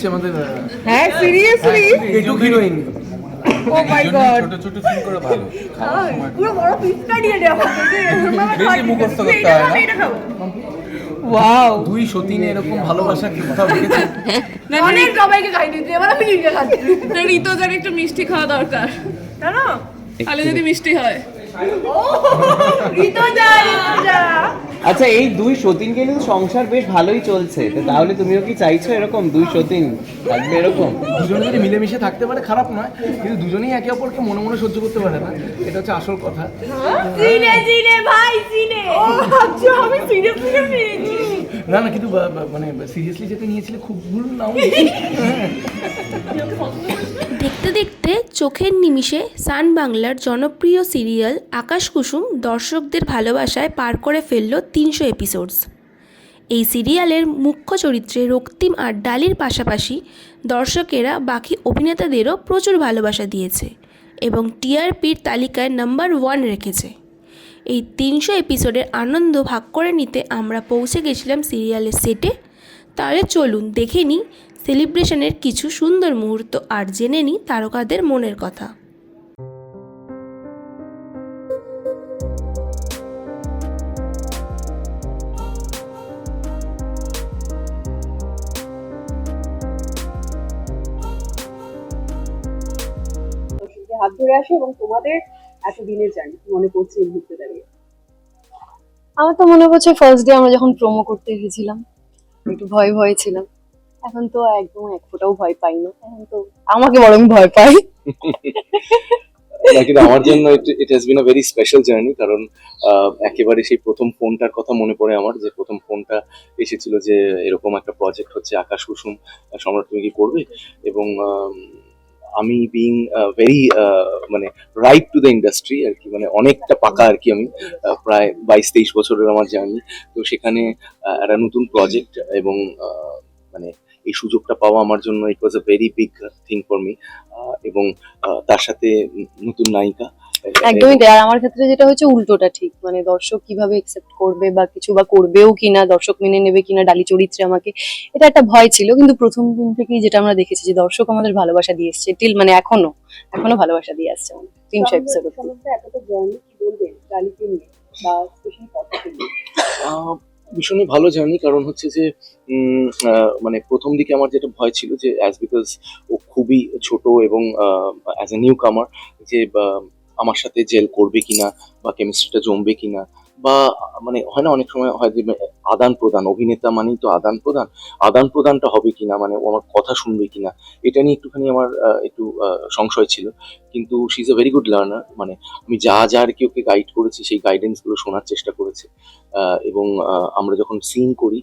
হচ্ছে আমাদের হ্যাঁ সিরিয়াসলি একটু হিরোইন ও মাই গড ছোট ছোট সিন করে ভালো পুরো বড় পিসটা নিয়ে দেওয়া বেশি মুখস্থ করতে হয় না। ওয়াও দুই সতীনে এরকম ভালোবাসা কি কোথাও দেখেছেন অনেক সবাইকে খাই দিতে এবার আমি নিজে খাচ্ছি। ঋতুজার একটু মিষ্টি খাওয়া দরকার। কেন? তাহলে যদি মিষ্টি হয়। আচ্ছা এই দুই সতীনকে কিন্তু সংসার বেশ ভালোই চলছে। তাহলে তুমিও কি চাইছো এরকম দুই সতীন থাকবে এরকম? দুজনে যদি মিলেমিশে থাকতে পারে খারাপ নয় কিন্তু দুজনেই একে অপরকে মনে মনে সহ্য করতে পারে না। এটা হচ্ছে আসল কথা। সিনে সিনে ভাই সিনে ও আচ্ছা আমি সিরিয়াসলি নিয়েছি। না না কিন্তু মানে সিরিয়াসলি যেতে নিয়েছিলে খুব ভুল নাও দেখতে চোখের নিমিষে সান বাংলার জনপ্রিয় সিরিয়াল আকাশ কুসুম দর্শকদের ভালোবাসায় পার করে ফেলল তিনশো এপিসোডস এই সিরিয়ালের মুখ্য চরিত্রে রক্তিম আর ডালির পাশাপাশি দর্শকেরা বাকি অভিনেতাদেরও প্রচুর ভালোবাসা দিয়েছে এবং টিআরপির তালিকায় নাম্বার ওয়ান রেখেছে। এই তিনশো এপিসোডের আনন্দ ভাগ করে নিতে আমরা পৌঁছে গেছিলাম সিরিয়ালের সেটে তাহলে চলুন দেখে নিই সেলিব্রেশনের কিছু সুন্দর মুহূর্ত আর জেনে নিই তারকাদের মনের কথা। হাত ধরে আসে এবং তোমাদের এত দিনের জার্নি মনে পড়ছে এই মুহূর্তে দাঁড়িয়ে? আমার তো মনে পড়ছে ফার্স্ট ডে আমরা যখন প্রোমো করতে এসেছিলাম একটু ভয় ভয় ছিলাম। এখন তো একদম এক ফোটাও ভয় পাই না। এখন তো আমাকে বরং ভয় পাই কিন্তু আমার জন্য it has been a very special journey কারণ একেবারে সেই প্রথম ফোনটার কথা মনে পড়ে আমার, যে প্রথম ফোনটা এসেছিল যে এরকম একটা প্রজেক্ট হচ্ছে আকাশ কুসুম সম্রাট তুমি কি করবে? এবং আম, বিং ভেরি মানে রাইট টু দ্য ইন্ডাস্ট্রি আর কি মানে অনেকটা পাকা আর কি আমি প্রায় বাইশ তেইশ বছরের আমার জার্নি তো সেখানে একটা নতুন প্রজেক্ট এবং মানে এই সুযোগটা পাওয়া আমার জন্য it was a very big thing for me এবং তার সাথে নতুন নায়িকা। একদমই তাই। আর আমার ক্ষেত্রে যেটা হচ্ছে উল্টোটা ঠিক। মানে দর্শক কীভাবে একসেপ্ট করবে বা কিছু বা করবেও কিনা দর্শক মেনে নেবে কিনা ডালি চরিত্রে আমাকে এটা একটা ভয় ছিল। কিন্তু প্রথম দিন থেকেই যেটা আমরা দেখেছি যে দর্শক আমাদের ভালোবাসা দিয়ে এসছে। টিল মানে এখনও এখনও ভালোবাসা দিয়ে আসছে তিনশো এপিসোড ভীষণই ভালো জার্নি কারণ হচ্ছে যে উম, আহ, মানে প্রথম দিকে আমার যেটা ভয় ছিল যে অ্যাজ বিকজ ও খুবই ছোট এবং অ্যাজ এ নিউ কামার যে বা, আমার সাথে জেল করবে কিনা বা কেমিস্ট্রিটা জমবে কিনা বা মানে হয় না, অনেক সময় হয় যে, আদান প্রদান, অভিনেতা মানেই তো আদান প্রদান। আদান প্রদানটা হবে কিনা মানে ও আমার কথা শুনবে কিনা, এটা নিয়ে একটুখানি আমার একটু সংশয় ছিল। কিন্তু she is a very good learner মানে আমি যা যা আর কি ওকে গাইড করেছি, সেই গাইডেন্সগুলো শোনার চেষ্টা করেছে। এবং আমরা যখন সিন করি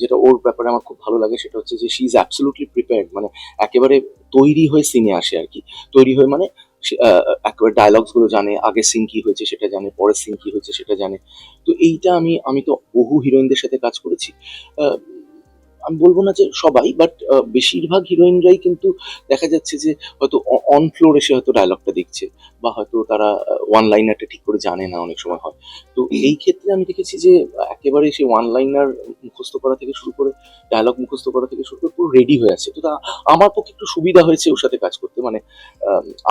যেটা ওর ব্যাপারে আমার খুব ভালো লাগে, সেটা হচ্ছে যে শি ইজ অ্যাবসলুটলি প্রিপেয়ার্ড মানে একেবারে তৈরি হয়ে সিনে আসে আর কি। তৈরি হয়ে মানে সে- আহ, একেবারে ডায়লগসগুলো জানে আগে সিন কি হয়েছে সেটা জানে পরের সিন কি হয়েছে সেটা জানে। তো এইটা আমি আমি তো বহু হিরোইনদের সাথে কাজ করেছি। আমি বলব না যে সবাই বাট বেশিরভাগ হিরোইনরাই কিন্তু দেখা যাচ্ছে যে হয়তো অন ফ্লোর এসে হয়তো ডায়লগটা দেখছে বা হয়তো তারা ওয়ান লাইনারটা ঠিক করে জানে না অনেক সময় হয়। তো এই ক্ষেত্রে আমি দেখেছি যে একেবারে সেই ওয়ান লাইনার মুখস্থ করা থেকে শুরু করে ডায়লগ মুখস্থ করা থেকে শুরু করে পুরো রেডি হয়ে আছে। তো আমার পক্ষে একটু সুবিধা হয়েছে ওর সাথে কাজ করতে মানে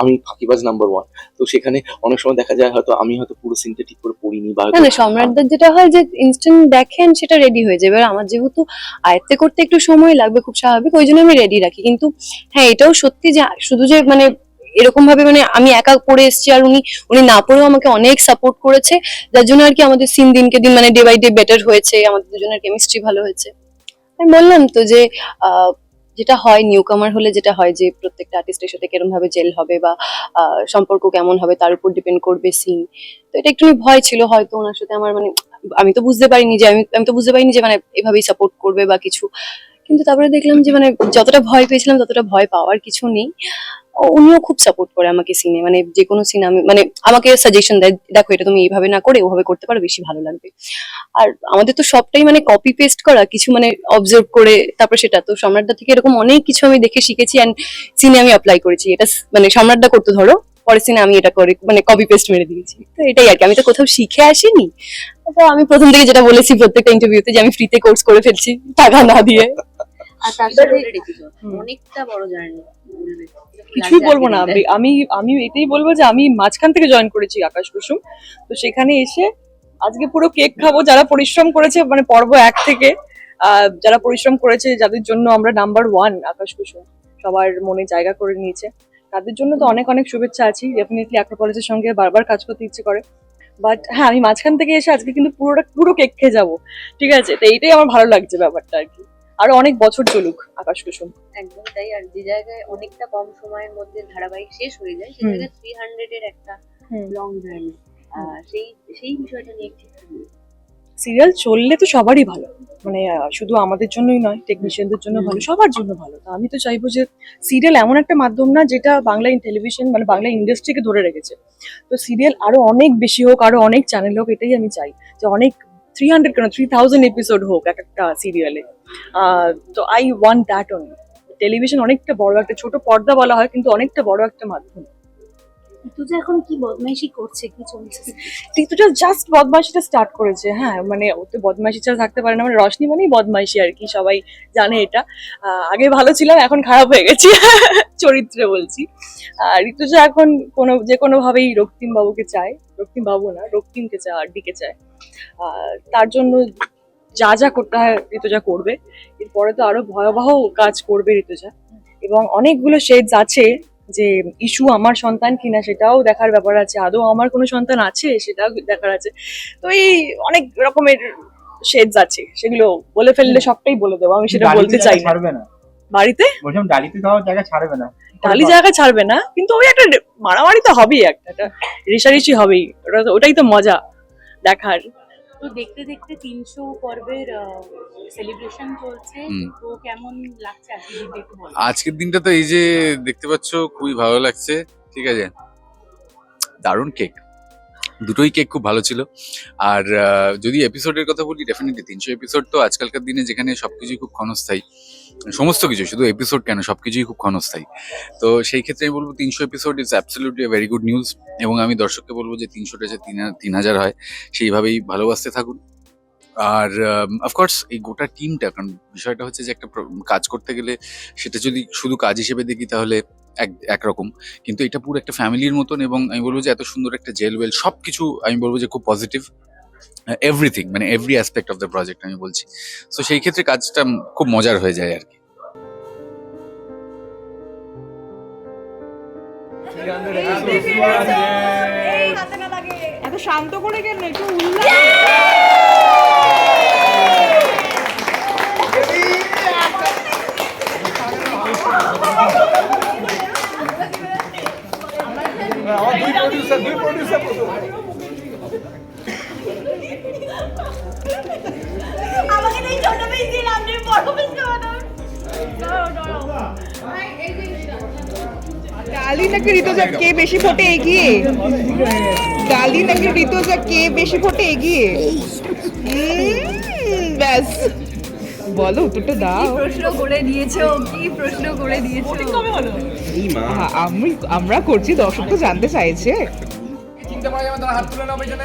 আমি ফাঁকিবাজ নাম্বার ওয়ান তো সেখানে অনেক সময় দেখা যায় হয়তো আমি হয়তো পুরো সিনটা ঠিক করে পড়িনি বা সম্রাটদার যেটা হয় যে ইনস্ট্যান্ট দেখেন সেটা রেডি হয়ে যায়। এবার আমার যেহেতু আয়ত্তে করতে একটু সময় লাগবে, খুব স্বাভাবিক, ওই জন্য আমি রেডি রাখি। কিন্তু হ্যাঁ এটাও সত্যি যে, শুধু যে মানে এরকম ভাবে মানে আমি একা পড়ে এসেছি আর উনি উনি না পড়েও আমাকে অনেক সাপোর্ট করেছে। যার জন্য আর কি আমাদের সিন দিনকে দিন মানে ডে বাই ডে বেটার হয়েছে, আমাদের দুজনের কেমিস্ট্রি ভালো হয়েছে। আমি বললাম তো যে যেটা হয় নিউ কামার হলে যেটা হয় যে, প্রত্যেকটা আর্টিস্টের সাথে কেরম ভাবে জেল হবে বা সম্পর্ক কেমন হবে, তার উপর ডিপেন্ড করবে সিন তো এটা একটু ভয় ছিল, হয়তো ওনার সাথে আমার মানে আমি তো বুঝতে পারিনি যে আমি আমি তো বুঝতে পারিনি যে মানে এভাবেই সাপোর্ট করবে বা কিছু। কিন্তু তারপরে দেখলাম যে মানে যতটা ভয় পেয়েছিলাম, ততটা ভয় পাওয়ার কিছু নেই। উনিও খুব সাপোর্ট করে আমাকে সিনে মানে যে কোনো সিনে আমি মানে আমাকে সাজেশন দেয়, দেখো, এটা তুমি এইভাবে না করে ওভাবে করতে পারো, বেশি ভালো লাগবে। আর আমাদের তো সবটাই মানে কপি পেস্ট করা, কিছু মানে অবজার্ভ করে, তারপর সেটা। তো সম্রাটদা থেকে এরকম অনেক কিছু আমি দেখে শিখেছি অ্যান্ড সিনে আমি অ্যাপ্লাই করেছি। এটা মানে সম্রাটদা করতে, ধরো। পরের সিনে আমি এটা করে মানে কপি পেস্ট মেরে দিয়েছি। তো এটাই আর কি আমি তো কোথাও শিখে আসিনি। তো আমি প্রথম থেকে যেটা বলেছি প্রত্যেকটা ইন্টারভিউতে যে আমি ফ্রিতে কোর্স করে ফেলছি টাকা না দিয়ে। আর অনেকটা বড় জার্নি কিছুই বলব না আমি আমি এটাই বলব যে আমি মাঝখান থেকে জয়েন করেছি আকাশ কুসুম। তো সেখানে এসে আজকে পুরো কেক খাব যারা পরিশ্রম করেছে মানে পর্ব এক থেকে আহ, যারা পরিশ্রম করেছে যাদের জন্য আমরা নাম্বার ওয়ান আকাশ কুসুম। সবার মনে জায়গা করে নিয়েছে। তাদের জন্য তো অনেক অনেক শুভেচ্ছা আছি। ডেফিনেটলি অ্যাক্রোপলিসের সঙ্গে বারবার কাজ করতে ইচ্ছে করে। বাট হ্যাঁ আমি মাঝখান থেকে এসে আজকে কিন্তু পুরোটা পুরো কেক খেয়ে যাব। ঠিক আছে? তো এইটাই আমার ভালো লাগছে ব্যাপারটা আর কি। আরও অনেক বছর চলুক আকাশ কুসুম। একদম তাই। আর যে জায়গায় অনেকটা কম সময়ের মধ্যে ধারাবাহিক শেষ হয়ে যায় সেই জায়গায় থ্রি হান্ড্রেড এর একটা লং জার্নি সেই সেই বিষয়টা নিয়ে একটু সিরিয়াল চললে তো সবারই ভালো। মানে শুধু আমাদের জন্যই নয় টেকনিশিয়ানদের জন্য ভালো সবার জন্য ভালো। তো আমি তো চাইব যে সিরিয়াল এমন একটা মাধ্যম না যেটা বাংলা টেলিভিশন মানে বাংলা ইন্ডাস্ট্রিকে ধরে রেখেছে। তো সিরিয়াল আরও অনেক বেশি হোক আরও অনেক চ্যানেল হোক এটাই আমি চাই যে অনেক থ্রি হান্ড্রেড কেন থ্রি থাউজেন্ড এপিসোড হোক এক একটা সিরিয়ালে। তো I want that on television অনেকটা বড় একটা ছোট পর্দা বলা হয় কিন্তু অনেকটা বড় একটা মাধ্যম। তুই এখন কি বদমাইশি করছে, কি চলছে? টিতুটা জাস্ট বদমাইশিটা স্টার্ট করেছে হ্যাঁ মানে ও তো বদমাইশি ছাড়া থাকতে পারে না মানে রশনি মানেই বদমাইশি আর কি, সবাই জানে এটা। আগে ভালো ছিলাম, এখন খারাপ হয়ে গেছি, চরিত্রে বলছি। আর ঋতুজা এখন কোনো, যে কোনো ভাবেই রক্তিম বাবুকে চায়, রক্তিম বাবু না, রক্তিমকে চায় আর ডিকে চায়। আর তার জন্য যা যা করতে হয় ঋতুজা করবে। এরপরে তো আরও ভয়াবহ কাজ করবে ঋতুজা। এবং অনেকগুলো শেডস আছে যে ইস্যু আমার সন্তান কিনা সেটাও দেখার ব্যাপার আছে। আদৌ আমার কোনো সন্তান আছে? সেটাও দেখার আছে। তো এই অনেক রকমের শেডস আছে। সেগুলো বলে ফেললে সবটাই বলে দেবো। আমি সেটা বলতে চাই ছাড়বে না। বাড়িতে? বলছিলাম ডালিতে যাওয়ার জায়গা ছাড়বে না। টালি জায়গা ছাড়বে না। কিন্তু ওই একটা মারামারি তো হবেই একটা। রেশারেশি হবেই। ওটাই তো মজা দেখার। তো দেখতে দেখতে তিনশো পর্বের সেলিব্রেশন চলছে। তো কেমন লাগছে আজকের দিনটা তো এই যে দেখতে পাচ্ছ খুবই ভালো লাগছে। ঠিক আছে? দারুণ কেক দুটোই কেক খুব ভালো ছিল। আর যদি এপিসোডের কথা বলি ডেফিনেটলি তিনশো এপিসোড তো আজকালকার দিনে যেখানে সব কিছুই খুব ক্ষণস্থায়ী। সমস্ত কিছু, শুধু এপিসোড কেন? সব কিছুই খুব ক্ষণস্থায়ী। তো সেই ক্ষেত্রে আমি বলব তিনশো episode is absolutely very good news এবং আমি দর্শককে বলব যে তিনশোটা যে তিন হাজার হয়, সেইভাবেই ভালোবাসতে থাকুন। আর অফকোর্স এই গোটা টিমটা কারণ বিষয়টা হচ্ছে যে একটা কাজ করতে গেলে সেটা যদি শুধু কাজ হিসেবে দেখি তাহলে এক, একরকম। কিন্তু এটা পুরো একটা ফ্যামিলির মতন এবং আমি বলব যে এত সুন্দর একটা জেল ওয়েল সব কিছু আমি বলব যে খুব পজিটিভ এভরিথিং মানে every aspect of the project আমি বলছি। তো সেই ক্ষেত্রে কাজটা খুব মজার হয়ে যায় আর কি। এত শান্ত করে কেন? একটু আমার ডালি নাকি ঋতুজা কে বেশি ফোটে এগিয়ে? ডালি নাকি ঋতুজা কে বেশি ফোটে এগিয়ে? ব্যাস। বলো উত্তরটা দাও। প্রশ্ন করে দিয়েছ? কি প্রশ্ন করে দিয়েছ? কবে হলো? আ- আমি আমরা করছি দর্শক তো জানতে চাইছে। চিন্তা করা যাবে তারা হাত তুলে নাও পেছনে।